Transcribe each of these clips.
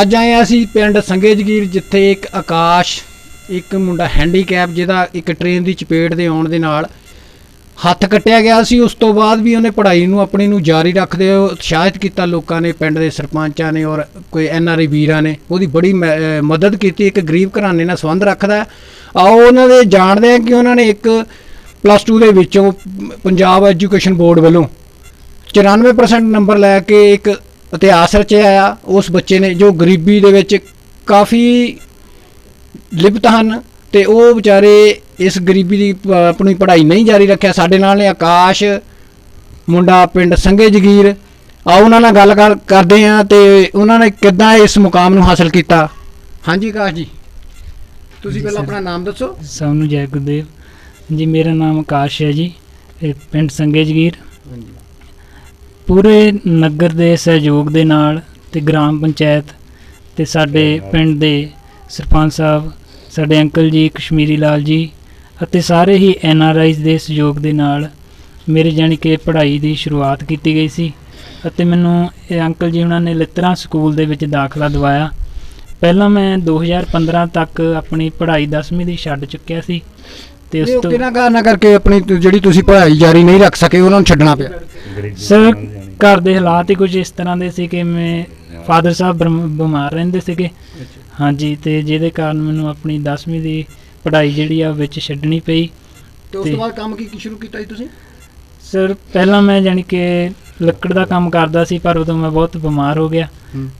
ਅੱਜ ਆਏ ਹਾਂ ਅਸੀਂ ਪਿੰਡ ਸੰਗੇ ਜਗੀਰ ਜਿੱਥੇ ਇੱਕ ਆਕਾਸ਼, ਇੱਕ ਮੁੰਡਾ ਹੈਂਡੀਕੈਪ ਜਿਹਦਾ ਇੱਕ ਟ੍ਰੇਨ ਦੀ ਚਪੇਟ ਦੇ ਆਉਣ ਦੇ ਨਾਲ ਹੱਥ ਕੱਟਿਆ ਗਿਆ ਸੀ। ਉਸ ਤੋਂ ਬਾਅਦ ਵੀ ਉਹਨੇ ਪੜ੍ਹਾਈ ਨੂੰ, ਆਪਣੀ ਨੂੰ ਜਾਰੀ ਰੱਖਦੇ ਹੋਏ ਉਤਸ਼ਾਹਿਤ ਕੀਤਾ। ਲੋਕਾਂ ਨੇ, ਪਿੰਡ ਦੇ ਸਰਪੰਚਾਂ ਨੇ ਔਰ ਕੋਈ ਐਨਆਰਆਈ ਵੀਰਾਂ ਨੇ ਉਹਦੀ ਬੜੀ ਮ- ਮਦਦ ਕੀਤੀ। ਇੱਕ ਗਰੀਬ ਘਰਾਣੇ ਨਾਲ ਸੰਬੰਧ ਰੱਖਦਾ ਆਓ ਉਹਨਾਂ ਦੇ ਜਾਣਦੇ ਹਾਂ ਕਿ ਉਹਨਾਂ ਨੇ ਇੱਕ ਪਲੱਸ 2 ਦੇ ਵਿੱਚੋਂ ਪੰਜਾਬ ਐਜੂਕੇਸ਼ਨ ਬੋਰਡ ਵੱਲੋਂ 94% ਨੰਬਰ ਲੈ ਕੇ ਇੱਕ ਇਤਿਹਾਸ ਰਚਿਆ ਆ ਉਸ ਬੱਚੇ ਨੇ ਜੋ ਗਰੀਬੀ ਦੇ ਵਿੱਚ ਕਾਫੀ ਲਿਪਤ ਹਨ ਤੇ ਉਹ ਵਿਚਾਰੇ ਇਸ ਗਰੀਬੀ ਦੀ ਆਪਣੀ ਪੜ੍ਹਾਈ ਨਹੀਂ ਜਾਰੀ ਰੱਖਿਆ। ਸਾਡੇ ਨਾਲ ਨੇ ਆਕਾਸ਼ ਮੁੰਡਾ ਪਿੰਡ ਸੰਗੇ ਜਗੀਰ। ਆਓ ਉਹਨਾਂ ਨਾਲ ਗੱਲ ਕਰ- ਕਰਦੇ ਆ ਤੇ ਉਹਨਾਂ ਨੇ ਕਿੱਦਾਂ ਇਸ ਮੁਕਾਮ ਨੂੰ ਹਾਸਲ ਕੀਤਾ? ਹਾਂਜੀ ਆਕਾਸ਼ ਜੀ। ਤੁਸੀਂ ਪਹਿਲਾਂ। ਆਪਣਾ ਨਾਮ ਦੱਸੋ। ਸਭ ਨੂੰ ਜੈ ਗੁਰਦੇਵ। ਜੀ ਮੇਰਾ ਨਾਮ ਆਕਾਸ਼ ਹੈ ਜੀ ਪਿੰਡ ਸੰਗੇ ਜਗੀਰ। ਪੂਰੇ ਨਗਰ ਦੇ ਸਹਿਯੋਗ ਦੇ ਨਾਲ ਤੇ ਗ੍ਰਾਮ ਪੰਚਾਇਤ ਤੇ ਸਾਡੇ ਪਿੰਡ ਦੇ ਸਰਪੰਚ ਸਾਹਿਬ ਸਾਡੇ ਅੰਕਲ ਜੀ ਕਸ਼ਮੀਰੀ ਲਾਲ ਜੀ ਅਤੇ ਸਾਰੇ ਹੀ ਐਨ ਆਰ ਆਈਜ਼ ਦੇ ਸਹਿਯੋਗ ਦੇ ਨਾਲ ਮੇਰੇ ਜਾਣੀ ਕਿ ਪੜ੍ਹਾਈ ਦੀ ਸ਼ੁਰੂਆਤ ਕੀਤੀ ਗਈ ਸੀ ਅਤੇ ਮੈਨੂੰ ਇਹ ਅੰਕਲ ਜੀ ਉਹਨਾਂ ਨੇ ਲਿੱਤਰਾ ਸਕੂਲ ਦੇ ਵਿੱਚ ਦਾਖਲਾ ਦਿਵਾਇਆ। ਪਹਿਲਾਂ ਮੈਂ 2015 ਤੱਕ ਆਪਣੀ ਪੜ੍ਹਾਈ 10ਵੀਂ ਦੀ ਛੱਡ ਚੁੱਕਿਆ ਸੀ ਤੇ ਉਸ ਤੋਂ ਕਿਹਨਾਂ ਕਾਰਨਾਂ ਕਰਕੇ ਆਪਣੀ ਜਿਹੜੀ ਤੁਸੀਂ ਪੜ੍ਹਾਈ ਜਾਰੀ ਨਹੀਂ ਰੱਖ ਸਕੇ ਉਹਨਾਂ ਨੂੰ ਛੱਡਣਾ ਪਿਆ। ਸਰ ਘਰ ਦੇ ਹਾਲਾਤ ਹੀ ਕੁਝ ਇਸ ਤਰ੍ਹਾਂ ਦੇ ਸੀ ਕਿ ਮੈਂ ਫਾਦਰ ਸਾਹਿਬ ਬਰਮ- ਬਿਮਾਰ ਰਹਿੰਦੇ ਸੀਗੇ। ਹਾਂਜੀ ਤੇ ਜਿਹਦੇ ਕਾਰਨ ਮੈਨੂੰ ਆਪਣੀ 10ਵੀਂ ਦੀ ਪੜ੍ਹਾਈ ਜਿਹੜੀ ਆ ਵਿੱਚ ਛੱਡਣੀ ਪਈ। ਤੇ ਉਸ ਤੇ- ਬਾਅਦ ਕੰਮ ਕੀ ਕੀ ਸ਼ੁਰੂ ਕੀਤਾ ਜੀ ਤੁਸੀਂ? ਸਰ ਪਹਿਲਾਂ ਮੈਂ ਜਾਣੀ ਕਿ ਲੱਕੜ ਦਾ ਕੰਮ ਕਰਦਾ ਸੀ ਪਰ ਉਦੋਂ ਮੈਂ ਬਹੁਤ ਬਿਮਾਰ ਹੋ ਗਿਆ।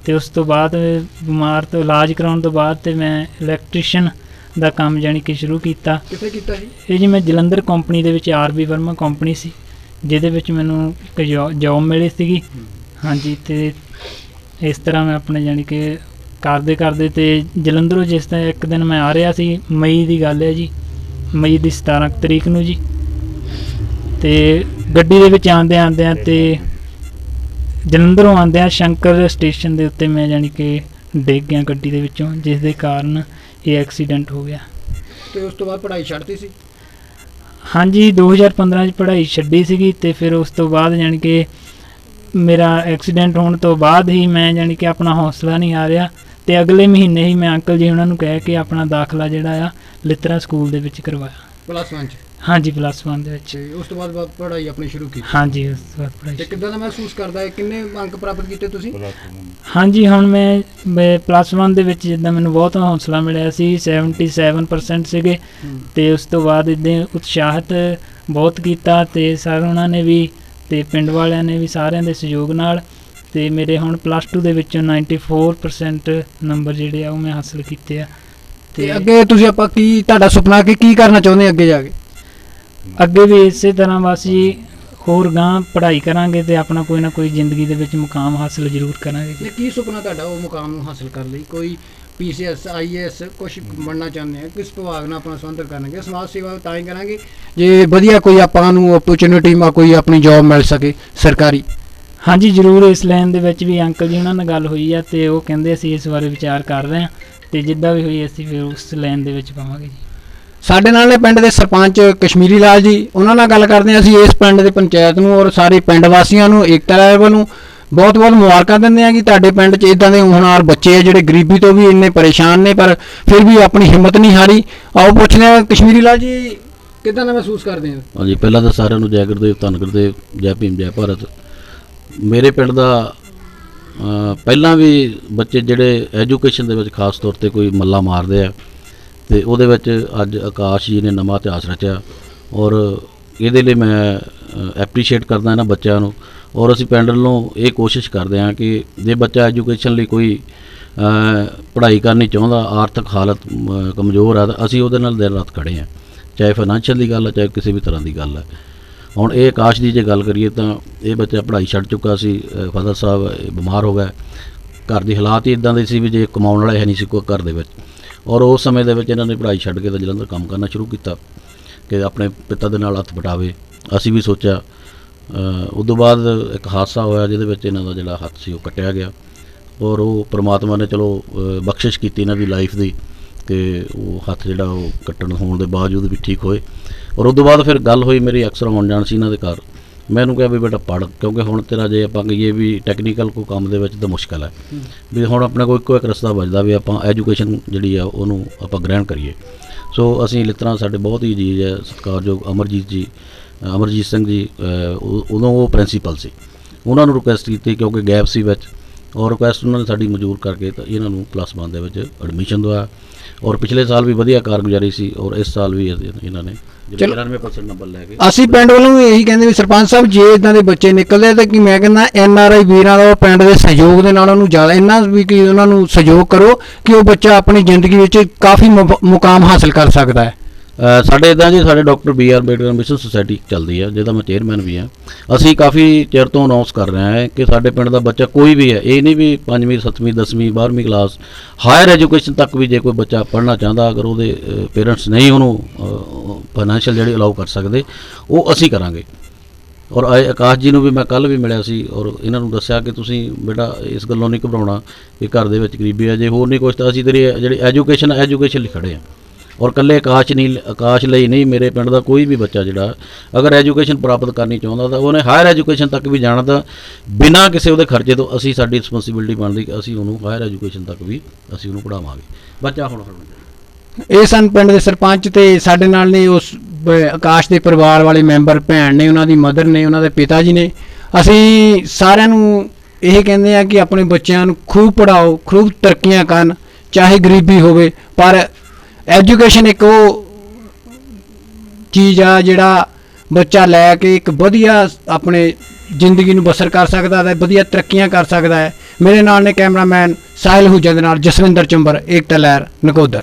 ਤੇ ਉਸ ਤੋਂ ਬਾਅਦ ਬਿਮਾਰ ਤੋਂ ਇਲਾਜ ਕਰਾਉਣ ਤੋਂ ਬਾਅਦ ਤੇ ਮੈਂ ਇਲੈਕਟ੍ਰੀਸ਼ੀਅਨ ਦਾ ਕੰਮ ਜਾਣੀ ਕਿ ਸ਼ੁਰੂ ਕੀਤਾ। ਕਿੱਥੇ ਕੀਤਾ ਜੀ? ਇਹ ਜੀ ਮੈਂ ਜਲੰਧਰ ਕੰਪਨੀ ਦੇ ਵਿੱਚ ਆਰਬੀ ਵਰਮਾ ਕੰਪਨੀ ਸੀ। ਜਿਹਦੇ ਵਿੱਚ ਮੈਨੂੰ ਇੱਕ ਜੌਬ ਮਿਲੀ ਸੀਗੀ। ਹਾਂਜੀ ਤੇ ਇਸ ਤਰ੍ਹਾਂ ਮੈਂ ਆਪਣੇ ਜਾਣੀ ਕਿ ਕਰਦੇ ਕਰਦੇ ਤੇ ਜਲੰਧਰੋਂ ਜਿਸ ਤਰ੍ਹਾਂ ਇੱਕ ਦਿਨ ਮੈਂ ਆ ਰਿਹਾ ਸੀ ਮਈ ਦੀ ਗੱਲ ਹੈ ਜੀ। ਮਈ ਦੀ 17 ਕੁ ਤਰੀਕ ਨੂੰ ਜੀ। ਤੇ ਗੱਡੀ ਦੇ ਵਿੱਚ ਆਂਦੇ ਆਂਦਿਆਂ ਤੇ ਜਲੰਧਰੋਂ ਆਂਦਿਆਂ ਸ਼ੰਕਰ ਸਟੇਸ਼ਨ ਦੇ ਉੱਤੇ ਮੈਂ ਜਾਣੀ ਕਿ ਡਿੱਗ ਗਿਆ ਗੱਡੀ ਦੇ ਵਿੱਚੋਂ ਜਿਸ ਦੇ ਕਾਰਨ ਇਹ ਐਕਸੀਡੈਂਟ ਹੋ ਗਿਆ। ਤੇ ਉਸ ਤੋਂ ਬਾਅਦ ਪੜ੍ਹਾਈ ਛੱਡਤੀ ਸੀ? ਹਾਂਜੀ 2015 ਚ ਪੜ੍ਹਾਈ ਛੱਡੀ ਸੀਗੀ ਤੇ ਫਿਰ ਉਸ ਤੋਂ ਬਾਅਦ ਜਾਣੀ ਕਿ ਮੇਰਾ ਐਕਸੀਡੈਂਟ ਹੋਣ ਤੋਂ ਬਾਅਦ ਹੀ ਮੈਂ ਜਾਣੀ ਕਿ ਆਪਣਾ ਹੌਸਲਾ ਨਹੀਂ ਹਾਰਿਆ ਤੇ ਅਗਲੇ ਮਹੀਨੇ ਹੀ ਮੈਂ ਅੰਕਲ ਜੀ ਉਹਨਾਂ ਨੂੰ ਕਹਿ ਕੇ ਆਪਣਾ ਦਾਖਲਾ ਜਿਹੜਾ ਆ ਲਿਤਰਾ ਸਕੂਲ ਦੇ ਵਿੱਚ ਕਰਵਾਇਆ। ਪਲੱਸ 1 ਚ? ਹਾਂਜੀ ਪਲੱਸ 1 ਦੇ ਵਿੱਚ। ਤੇ ਉਸ ਤੋਂ ਬਾਅਦ ਪੜ੍ਹਾਈ ਆਪਣੀ ਸ਼ੁਰੂ ਕੀਤੀ। ਹਾਂਜੀ ਉਸ ਤੋਂ ਬਾਅਦ ਪੜ੍ਹਾਈ ਤੇ ਕਿੱਦਾਂ ਦਾ ਮਹਿਸੂਸ ਕਰਦਾ ਹੈ? ਕਿੰਨੇ ਅੰਕ ਪ੍ਰਾਪਤ ਕੀਤੇ ਤੁਸੀਂ? ਹਾਂਜੀ ਹੁਣ ਮੈਂ ਪਲੱਸ 1 ਦੇ ਵਿੱਚ ਜਿੱਦਾਂ ਮੈਨੂੰ ਬਹੁਤ ਹੌਸਲਾ ਮਿਲਿਆ ਸੀ 77% ਸੀਗੇ। ਤੇ ਉਸ ਤੋਂ ਬਾਅਦ ਇਦਾਂ ਉਤਸ਼ਾਹਿਤ ਬਹੁਤ ਕੀਤਾ ਤੇ ਸਰ ਉਹਨਾਂ ਨੇ ਵੀ ਤੇ ਪਿੰਡ ਵਾਲਿਆਂ ਨੇ ਵੀ ਸਾਰਿਆਂ ਦੇ ਸਹਿਯੋਗ ਨਾਲ ਤੇ ਮੇਰੇ ਹੁਣ ਪਲੱਸ 2 ਦੇ ਵਿੱਚੋਂ 94% ਨੰਬਰ ਜਿਹੜੇ ਆ ਉਹ ਮੈਂ ਹਾਸਲ ਕੀਤੇ ਆ। ਤੇ ਅੱਗੇ ਤੁਸੀਂ ਆਪਾਂ ਕੀ ਤੁਹਾਡਾ ਸੁਪਨਾ ਕਿ ਕੀ ਕਰਨਾ ਚਾਹੁੰਦੇ ਅੱਗੇ ਜਾ ਕੇ? ਅੱਗੇ ਵੀ ਇਸੇ ਤਰ੍ਹਾਂ ਬਸ ਜੀ ਹੋਰ ਗਾਂ ਪੜ੍ਹਾਈ ਕਰਾਂਗੇ ਤੇ ਆਪਣਾ ਕੋਈ ਨਾ ਕੋਈ ਜ਼ਿੰਦਗੀ ਦੇ ਵਿੱਚ ਮੁਕਾਮ ਹਾਸਲ ਜ਼ਰੂਰ ਕਰਾਂਗੇ। ਜੀ ਤੇ ਕੀ ਸੁਪਨਾ ਤੁਹਾਡਾ ਉਹ ਮੁਕਾਮ ਨੂੰ ਹਾਸਲ ਕਰਨ ਲਈ? ਕੋਈ ਪੀਸੀਐਸ ਆਈਏਐਸ ਕੁਝ ਬਣਨਾ ਚਾਹੁੰਦੇ ਆ? ਕਿਸ ਵਿਭਾਗ ਨਾਲ ਆਪਣਾ ਸੰਬੰਧ ਕਰਨਗੇ? ਸਮਾਜ ਸੇਵਾ ਤਾਂ ਹੀ ਕਰਾਂਗੇ ਜੇ ਵਧੀਆ ਕੋਈ ਆਪਾਂ ਨੂੰ ਓਪਰਚੁਨਿਟੀ ਮਾ ਕੋਈ ਆਪਣੀ ਜੌਬ ਮਿਲ ਸਕੇ ਸਰਕਾਰੀ। ਹਾਂਜੀ ਜ਼ਰੂਰ ਇਸ ਲਾਈਨ ਦੇ ਵਿੱਚ ਵੀ ਅੰਕਲ ਜੀ ਉਹਨਾਂ ਨਾਲ ਗੱਲ ਹੋਈ ਆ ਤੇ ਉਹ ਕਹਿੰਦੇ ਅਸੀਂ ਇਸ ਬਾਰੇ ਵਿਚਾਰ ਕਰ ਰਹੇ ਹਾਂ ਤੇ ਜਿੱਦਾਂ ਵੀ ਹੋਈ ਅਸੀਂ ਫਿਰ ਉਸ ਲਾਈਨ ਦੇ ਵਿੱਚ ਪਾਵਾਂਗੇ ਜੀ। ਸਾਡੇ ਨਾਲ ਨੇ ਪਿੰਡ ਦੇ ਸਰਪੰਚ ਕਸ਼ਮੀਰੀ ਲਾਲ ਜੀ, ਉਹਨਾਂ ਨਾਲ ਗੱਲ ਕਰਦੇ ਹਾਂ ਅਸੀਂ ਇਸ ਪਿੰਡ ਦੇ ਪੰਚਾਇਤ ਨੂੰ ਔਰ ਸਾਰੇ ਪਿੰਡ ਵਾਸੀਆਂ ਨੂੰ, ਏਕਤਾ ਲੈਵਲ ਨੂੰ ਬਹੁਤ ਬਹੁਤ ਮੁਬਾਰਕਾਂ ਦਿੰਦੇ ਹਾਂ ਕਿ ਤੁਹਾਡੇ ਪਿੰਡ 'ਚ ਇਦਾਂ ਦੇ ਹੋਣਹਾਰ ਬੱਚੇ ਆ ਜਿਹੜੇ ਗਰੀਬੀ ਤੋਂ ਵੀ ਇੰਨੇ ਪਰੇਸ਼ਾਨ ਨੇ, ਪਰ ਫਿਰ ਵੀ ਆਪਣੀ ਹਿੰਮਤ ਨਹੀਂ ਹਾਰੀ। ਆਓ ਪੁੱਛਦੇ ਹਾਂ ਕਸ਼ਮੀਰੀ ਲਾਲ ਜੀ, ਕਿਦਾਂ ਦਾ ਮਹਿਸੂਸ ਕਰਦੇ ਹੋ? ਹਾਂਜੀ, ਪਹਿਲਾਂ ਤਾਂ ਸਾਰਿਆਂ ਨੂੰ ਜੈ ਗੁਰਦੇਵ, ਧੰਨ ਗੁਰਦੇਵ, ਜੈ ਭੀਮ, ਜੈ ਭਾਰਤ। ਮੇਰੇ ਪਿੰਡ ਦਾ ਪਹਿਲਾਂ ਵੀ ਬੱਚੇ ਜਿਹੜੇ ਐਜੂਕੇਸ਼ਨ ਦੇ ਵਿੱਚ ਖਾਸ ਤੌਰ ਤੇ ਕੋਈ ਮੱਲਾ ਮਾਰਦੇ ਆ ਤੇ ਉਹਦੇ ਵਿੱਚ ਅੱਜ ਆਕਾਸ਼ ਜੀ ਨੇ ਨਵਾਂ ਇਤਿਹਾਸ ਰਚਿਆ ਔਰ ਇਹਦੇ ਲਈ ਮੈਂ ਐਪਰੀਸ਼ੀਏਟ ਕਰਦਾ ਇਹਨਾਂ ਬੱਚਿਆਂ ਨੂੰ ਔਰ ਅਸੀਂ ਪਿੰਡ ਵੱਲੋਂ ਇਹ ਕੋਸ਼ਿਸ਼ ਕਰਦੇ ਹਾਂ ਕਿ ਜੇ ਬੱਚਾ ਐਜੂਕੇਸ਼ਨ ਲਈ ਕੋਈ ਪੜ੍ਹਾਈ ਕਰਨੀ ਚਾਹੁੰਦਾ, ਆਰਥਿਕ ਹਾਲਤ ਕਮਜ਼ੋਰ ਆ ਤਾਂ ਅਸੀਂ ਉਹਦੇ ਨਾਲ ਦਿਨ ਰਾਤ ਖੜੇ ਹਾਂ, ਚਾਹੇ ਫਾਈਨੈਂਸ਼ੀਅਲ ਦੀ ਗੱਲ ਹੈ ਚਾਹੇ ਕਿਸੇ ਵੀ ਤਰ੍ਹਾਂ ਦੀ ਗੱਲ ਹੈ ਹੁਣ ਇਹ ਆਕਾਸ਼ ਦੀ ਜੇ ਗੱਲ ਕਰੀਏ ਤਾਂ ਇਹ ਬੱਚਾ ਪੜ੍ਹਾਈ ਛੱਡ ਚੁੱਕਾ ਸੀ ਫਾਦਰ ਸਾਹਿਬ, ਇਹ ਬਿਮਾਰ ਹੋ ਗਏ ਘਰ ਦੀ ਹਾਲਾਤ ਹੀ ਇਦਾਂ ਦੇ ਸੀ ਵੀ ਜੇ ਕਮਾਉਣ ਵਾਲੇ ਹੈ ਨਹੀਂ ਸੀ ਕੋਈ ਘਰ ਦੇ ਵਿੱਚ। ਔਰ ਉਸ ਸਮੇਂ ਦੇ ਵਿੱਚ ਇਹਨਾਂ ਨੇ ਪੜ੍ਹਾਈ ਛੱਡ ਕੇ ਤਾਂ ਜਲੰਧਰ ਕੰਮ ਕਰਨਾ ਸ਼ੁਰੂ ਕੀਤਾ ਕਿ ਆਪਣੇ ਪਿਤਾ ਦੇ ਨਾਲ ਹੱਥ ਬਟਾਵੇ ਅਸੀਂ ਵੀ ਸੋਚਿਆ ਅ, ਤੋਂ ਬਾਅਦ ਇੱਕ ਹਾਦਸਾ ਹੋਇਆ ਜਿਹਦੇ ਵਿੱਚ ਇਹਨਾਂ ਦਾ ਜਿਹੜਾ ਹੱਥ ਸੀ ਉਹ ਕੱਟਿਆ ਗਿਆ। ਔਰ ਉਹ ਪ੍ਰਮਾਤਮਾ ਨੇ ਚਲੋ ਬਖਸ਼ਿਸ਼ ਕੀਤੀ ਇਹਨਾਂ ਦੀ ਲਾਈਫ ਦੀ ਕਿ ਉਹ ਹੱਥ ਜਿਹੜਾ ਉਹ ਕੱਟਣ ਹੋਣ ਦੇ ਬਾਵਜੂਦ ਵੀ ਠੀਕ ਹੋਏ। ਔਰ ਉਸ ਤੋਂ ਬਾਅਦ ਫਿਰ ਗੱਲ ਹੋਈ ਮੇਰੀ ਅਕਸਰ ਆਉਣ ਜਾਣ ਸੀ ਇਹਨਾਂ ਦੇ ਘਰ। ਮੈਨੂੰ ਕਿਹਾ ਵੀ ਬੇਟਾ ਪੜ੍ਹ ਕਿਉਂਕਿ ਹੁਣ ਤੇਰਾ ਜੇ ਆਪਾਂ ਕਹੀਏ ਵੀ ਟੈਕਨੀਕਲ ਕੋਈ ਕੰਮ ਦੇ ਵਿੱਚ ਤਾਂ ਮੁਸ਼ਕਲ ਹੈ। ਵੀ ਹੁਣ ਆਪਣੇ ਕੋਲ ਇੱਕੋ ਇੱਕ ਰਸਤਾ ਬਚਦਾ ਵੀ ਆਪਾਂ ਐਜੂਕੇਸ਼ਨ ਜਿਹੜੀ ਆ ਉਹਨੂੰ ਆਪਾਂ ਗ੍ਰਹਿਣ ਕਰੀਏ। ਸੋ ਅਸੀਂ ਲਿਤਰਾ ਸਾਡੇ ਬਹੁਤ ਹੀ ਜੀ ਹੈ ਸਤਿਕਾਰਯੋਗ ਅਮਰਜੀਤ ਜੀ ਅਮਰਜੀਤ ਸਿੰਘ ਜੀ ਉਦੋਂ ਉਹ ਪ੍ਰਿੰਸੀਪਲ ਸੀ। ਉਹਨਾਂ ਨੂੰ ਰਿਕੁਐਸਟ ਕੀਤੀ ਕਿਉਂਕਿ ਗੈਪ ਸੀ ਵਿੱਚ। ਔਰ ਰਿਕੁਐਸਟ ਉਹਨਾਂ ਨੇ ਸਾਡੀ ਮਨਜ਼ੂਰ ਕਰਕੇ ਤਾਂ ਇਹਨਾਂ ਨੂੰ ਪਲੱਸ 1 ਦੇ ਵਿੱਚ ਐਡਮਿਸ਼ਨ ਦਵਾਇਆ। ਔਰ ਪਿਛਲੇ ਸਾਲ ਵੀ ਵਧੀਆ ਕਾਰਗੁਜ਼ਾਰੀ ਸੀ ਔਰ ਇਸ ਸਾਲ ਵੀ ਇਹ- ਇਹਨਾਂ ਨੇ ਜਿਹੜੇ ਚਲੋ। 93% ਨੰਬਰ ਲੈ ਕੇ ਅਸੀਂ ਪਿੰਡ ਵੱਲੋਂ ਵੀ ਇਹੀ ਕਹਿੰਦੇ ਵੀ ਸਰਪੰਚ ਸਾਹਿਬ ਜੇ ਇਦਾਂ ਦੇ ਬੱਚੇ ਨਿਕਲਦੇ ਤਾਂ ਕਿ ਮੈਂ ਕਹਿੰਦਾ ਐਨ ਆਰ ਆਈ ਵੀਰਾਂ ਦਾ ਉਹ ਪਿੰਡ ਦੇ ਸਹਿਯੋਗ ਦੇ ਨਾਲ ਉਹਨੂੰ ਜ਼ਿਆਦਾ ਇੰਨਾ ਵੀ ਕਿ ਉਹਨਾਂ ਨੂੰ ਸਹਿਯੋਗ ਕਰੋ ਕਿ ਉਹ ਬੱਚਾ ਆਪਣੀ ਜ਼ਿੰਦਗੀ ਵਿੱਚ ਕਾਫੀ ਮੁਕਾਮ ਹਾਸਲ ਕਰ ਸਕਦਾ ਹੈ ਸਾਡੇ ਇਦਾਂ ਜੀ, ਸਾਡੇ doctor B R Ambedkar mission society ਚੱਲਦੀ ਹੈ ਜਿਹਦਾ ਮੈਂ ਚੇਅਰਮੈਨ ਵੀ ਹਾਂ ਅਸੀਂ ਕਾਫੀ ਚਿਰ ਤੋਂ ਅਨਾਉਂਸ ਕਰ ਰਹੇ ਹਾਂ ਕਿ ਸਾਡੇ ਪਿੰਡ ਦਾ ਬੱਚਾ ਕੋਈ ਵੀ ਹੈ, ਇਹ ਨਹੀਂ ਵੀ 5ਵੀਂ 7ਵੀਂ 10ਵੀਂ 12ਵੀਂ ਕਲਾਸ ਹਾਇਰ ਐਜੂਕੇਸ਼ਨ ਤੱਕ ਵੀ ਜੇ ਕੋਈ ਬੱਚਾ ਪੜ੍ਹਨਾ ਚਾਹੁੰਦਾ, ਅਗਰ ਉਹਦੇ ਪੇਰੈਂਟਸ ਨਹੀਂ ਉਹਨੂੰ ਫਾਈਨੈਂਸ਼ੀਅਲ ਜਿਹੜੇ ਅਲਾਉ ਕਰ ਸਕਦੇ, ਉਹ ਅਸੀਂ ਕਰਾਂਗੇ। ਔਰ ਆਏ ਆਕਾਸ਼ ਜੀ ਨੂੰ ਵੀ ਮੈਂ ਕੱਲ ਵੀ ਮਿਲਿਆ ਸੀ ਔਰ ਇਹਨਾਂ ਨੂੰ ਦੱਸਿਆ ਕਿ ਤੁਸੀਂ ਬੇਟਾ ਇਸ ਗੱਲੋਂ ਨਹੀਂ ਘਬਰਾਉਣਾ ਕਿ ਘਰ ਦੇ ਵਿੱਚ ਗਰੀਬੀ ਆ, ਜੇ ਹੋਰ ਨਹੀਂ ਕੁਛ ਤਾਂ ਅਸੀਂ ਤੇਰੀ ਜਿਹੜੀ ਐਜੂਕੇਸ਼ਨ ਐਜੂਕੇਸ਼ਨ ਲਈ ਖੜੇ ਹਾਂ ਔਰ ਕੱਲੇ ਆਕਾਸ਼ ਨਹੀਂ, ਆਕਾਸ਼ ਲਈ ਨਹੀਂ, ਮੇਰੇ ਪਿੰਡ ਦਾ ਕੋਈ ਵੀ ਬੱਚਾ ਜਿਹੜਾ, ਅਗਰ ਐਜੂਕੇਸ਼ਨ ਪ੍ਰਾਪਤ ਕਰਨੀ ਚਾਹੁੰਦਾ ਤਾਂ ਉਹਨੇ ਹਾਇਰ ਐਜੂਕੇਸ਼ਨ ਤੱਕ ਵੀ ਜਾਣਾ ਤਾਂ ਬਿਨਾਂ ਕਿਸੇ ਉਹਦੇ ਖਰਚੇ ਤੋਂ ਅਸੀਂ ਸਾਡੀ ਰਿਸਪੌਂਸਿਬਿਲਟੀ ਬਣਦੀ ਕਿ ਅਸੀਂ ਉਹਨੂੰ ਹਾਇਰ ਐਜੂਕੇਸ਼ਨ ਤੱਕ ਵੀ ਅਸੀਂ ਉਹਨੂੰ ਪੜਾਵਾਂਗੇ ਬੱਚਾ ਹੁਣ ਇਹ ਸਨ ਪਿੰਡ ਦੇ ਸਰਪੰਚ ਤੇ ਸਾਡੇ ਨਾਲ ਨੇ ਉਸ ਆਕਾਸ਼ ਦੇ ਪਰਿਵਾਰ ਵਾਲੇ ਮੈਂਬਰ, ਭੈਣ ਨੇ, ਉਹਨਾਂ ਦੀ ਮਦਰ ਨੇ, ਉਹਨਾਂ ਦੇ ਪਿਤਾ ਜੀ ਨੇ। ਅਸੀਂ ਸਾਰਿਆਂ ਨੂੰ ਇਹ ਕਹਿੰਦੇ ਆ ਕਿ ਆਪਣੇ ਬੱਚਿਆਂ ਨੂੰ ਖੂਬ ਪੜਾਓ ਖੂਬ ਤਰੱਕੀਆਂ ਕਰਨ, ਚਾਹੇ ਗਰੀਬੀ ਹੋਵੇ, ਪਰ ਐਜੂਕੇਸ਼ਨ ਇੱਕ ਉਹ ਚੀਜ਼ ਆ ਜਿਹੜਾ ਬੱਚਾ ਲੈ ਕੇ ਇੱਕ ਵਧੀਆ ਆਪਣੇ ਜ਼ਿੰਦਗੀ ਨੂੰ ਬਸਰ ਕਰ ਸਕਦਾ ਹੈ, ਵਧੀਆ ਤਰੱਕੀਆਂ ਕਰ ਸਕਦਾ ਹੈ। ਮੇਰੇ ਨਾਲ ਨੇ ਕੈਮਰਾਮੈਨ ਸਾਹਿਲ ਹੁਜਾ ਦੇ ਨਾਲ ਜਸਵਿੰਦਰ ਚੰਬਰ, ਏਕਤਾ ਲਹਿਰ, ਨਕੋਦਰ।